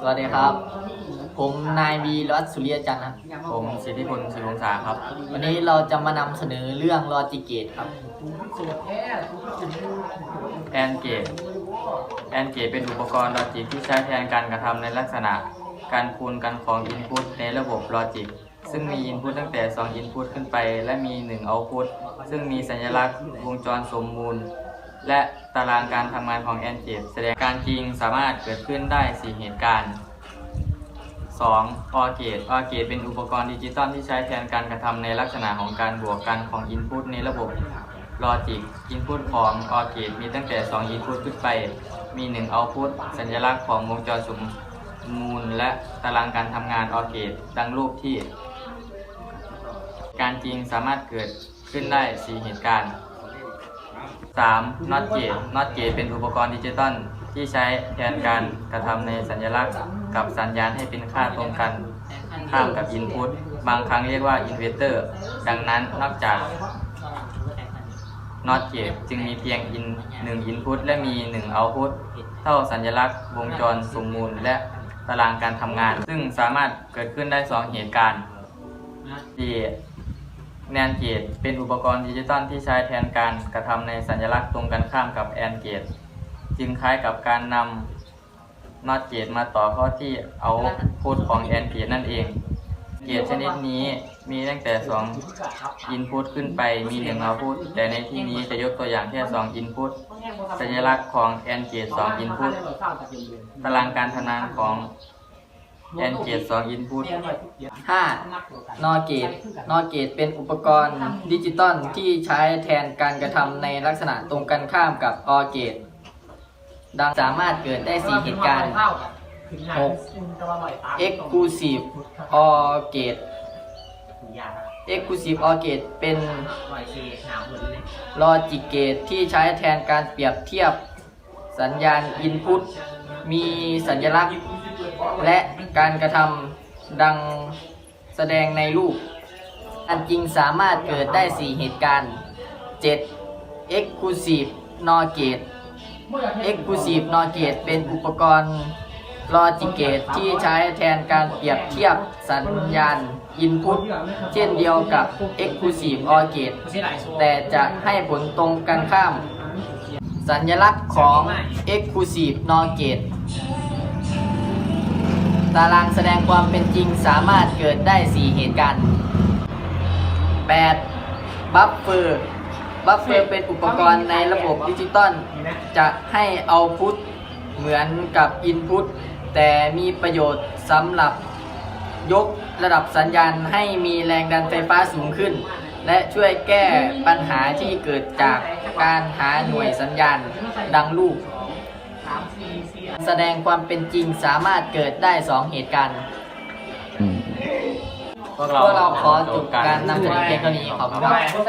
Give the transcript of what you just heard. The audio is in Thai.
สวัสดีครับ ผมนายวีรัตสุริยจันทร์ครับ ผมสิทธิพลศิวงศาครับ วันนี้เราจะมานำเสนอเรื่องลอจิเกตครับ แอนเกตแอนเกตเป็นอุปกรณ์ลอจิกที่ใช้แทนการกระทำในลักษณะ การคูณกันของอินพุตในระบบลอจิกซึ่งมีอินพุตตั้งแต่ 2 อินพุตขึ้นไป และมี 1 เอาพุตซึ่งมีสัญลักษณ์วงจรสมมูล และตารางการทำงานของแอนเกตแสดงการจริงสามารถเกิดขึ้นได้ 4 เหตุการณ์ 2. ออเกตออเกตเป็นอุปกรณ์ดิจิตอลที่ใช้แทนการกระทำในลักษณะของการบวกกันของอินพุตในระบบลอจิกอินพุตของออเกตมีตั้งแต่2อินพุตขึ้นไป มี1เอาพุตสัญลักษณ์ของวงจรสมมูล และตารางการทำงานออเกตดังรูปที่ การจริงสามารถเกิดขึ้นได้ 4 เหตุการณ์ 3. Not Gate Not Gate เป็นอุปกรณ์ดิจิตอลที่ใช้แทนการกระทำในสัญลักษณ์ กับสัญญาณให้เป็นค่าตรงกันข้ามกับ Input บางครั้งเรียกว่า Inverter ดังนั้นนอกจาก Not Gate จึงมีเพียง in 1 Input และมี1 Output เท่าสัญลักษณ์ วงจรสมมูลและตารางการทำงาน ซึ่งสามารถเกิดขึ้นได้ 2 เหตุการณ์ที่ แนนเกตเป็นอุปกรณ์ดิจิตอลที่ใช้แทนการกระทำในสัญลักษณ์ตรงกันข้ามกับแอนเกตจึงคล้ายกับการนำนอตเกตมาต่อเข้าที่เอาพุทของแอนเกตนั่นเอง เกตชนิดนี้มีตั้งแต่2อินพุตขึ้นไปมี1เอาพุตแต่ในที่นี้จะยกตัวอย่างแค่2อินพุตสัญลักษณ์ของแอนเกต2อินพุตตารางการทำงานของ แอนเกต2อินพุต 5. นอเกตนอเกตเป็นอุปกรณ์ดิจิตอลที่ใช้แทนการกระทำในลักษณะตรงกันข้ามกับออเกต ดังสามารถเกิดได้4เหตุการณ์ Exclusive OR Gate Exclusive OR Gate เป็นลอจิกเกตที่ใช้แทนการเปรียบเทียบสัญญาณ Input มีสัญลักษณ์ และการกระทำดังแสดงในรูป อันจริงสามารถเกิดได้ 4 เหตุการณ์ 7. Exclusive NOR Gate Exclusive NOR Gate เป็นอุปกรณ์ลอจิเกตที่ใช้แทนการเปรียบเทียบสัญญาณ Input เช่นเดียวกับ Exclusive OR Gate แต่จะให้ผลตรงกันข้าม สัญลักษณ์ของ Exclusive NOR Gate ตารางแสดงความเป็นจริงสามารถเกิดได้ 4 เหตุการณ์ 8. บัฟเฟอร์บัฟเฟอร์เป็นอุปกรณ์ในระบบดิจิตอลจะให้เอาพุทเหมือนกับอินพุตแต่มีประโยชน์สำหรับยกระดับสัญญาณให้มีแรงดันไฟฟ้าสูงขึ้น และช่วยแก้ปัญหาที่เกิดจากการหาหน่วยสัญญาณดัง รูปแสดงความเป็นจริงสามารถเกิดได้2เหตุการณ์ พวกพวกเราขอจบการนำเสนอเพียงเท่านี้ขอบคุณครับ